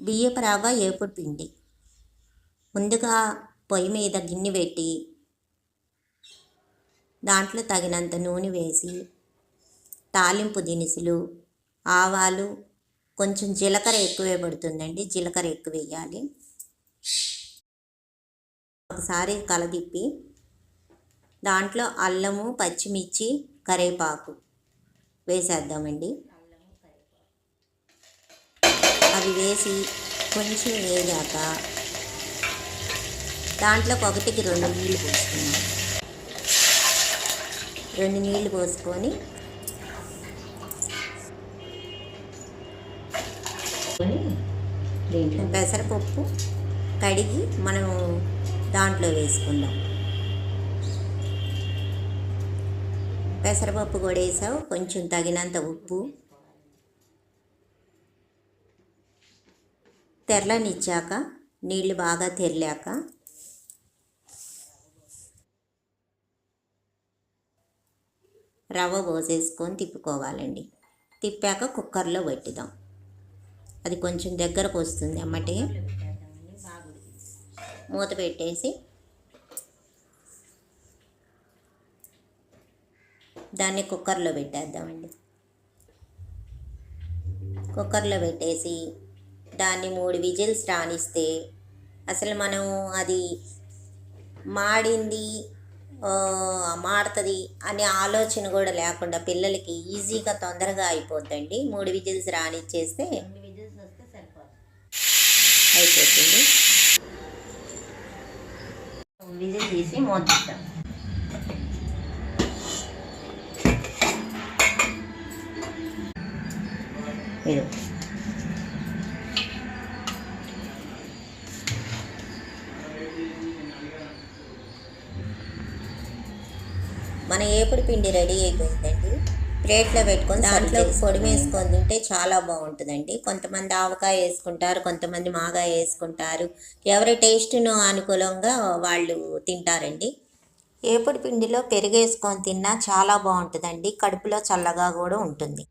బియ్యపు రవ్వ ఏపుడు పిండి ముందుగా పొయ్యి మీద గిన్నె పెట్టి దాంట్లో తగినంత నూనె వేసి తాలింపు దినుసులు ఆవాలు కొంచెం జీలకర్ర ఎక్కువే పడుతుందండి జీలకర్ర ఎక్కువ వేయాలి. ఒకసారి కలదిప్పి దాంట్లో అల్లము పచ్చిమిర్చి కరేపాకు వేసేద్దామండి. అవి వేసి కొంచెం వేగాక దాంట్లోకి ఒకటికి రెండు నీళ్ళు పోసుకున్నాం రెండు నీళ్ళు పోసుకొని దీంట్లో పెసరపప్పు కడిగి మనం దాంట్లో వేసుకుందాం. పెసరపప్పు కూడా వేసావు కొంచెం తగినంత ఉప్పు తెరలనిచ్చాక నీళ్ళు బాగా తెరిలాక రవ్వ పోసేసుకొని తిప్పుకోవాలండి. తిప్పాక కుక్కర్లో పెట్టుదాం అది కొంచెం దగ్గరకు వస్తుంది అమ్మటే. మూత పెట్టేసి దాన్ని కుక్కర్లో పెట్టేద్దామండి. కుక్కర్లో పెట్టేసి దాన్ని మూడు విజిల్స్ రానిస్తే అసలు మనం అది మాడింది మాడుతుంది అనే ఆలోచన కూడా లేకుండా పిల్లలకి ఈజీగా తొందరగా అయిపోద్దండి. మూడు విజిల్స్ రానిచ్చేస్తే అయిపోతుంది. విజిల్ తీసి పెట్టాం మన ఏపుడు పిండి రెడీ అయిపోయిందండి. ప్లేట్లో పెట్టుకొని దాంట్లో పొడి వేసుకొని తింటే చాలా బాగుంటుందండి. కొంతమంది ఆవకాయ వేసుకుంటారు కొంతమంది మాగాయ వేసుకుంటారు. ఎవరి టేస్ట్ను అనుకూలంగా వాళ్ళు తింటారండి. ఏపుడు పిండిలో పెరుగు వేసుకొని తిన్నా చాలా బాగుంటుందండి. కడుపులో చల్లగా కూడా ఉంటుంది.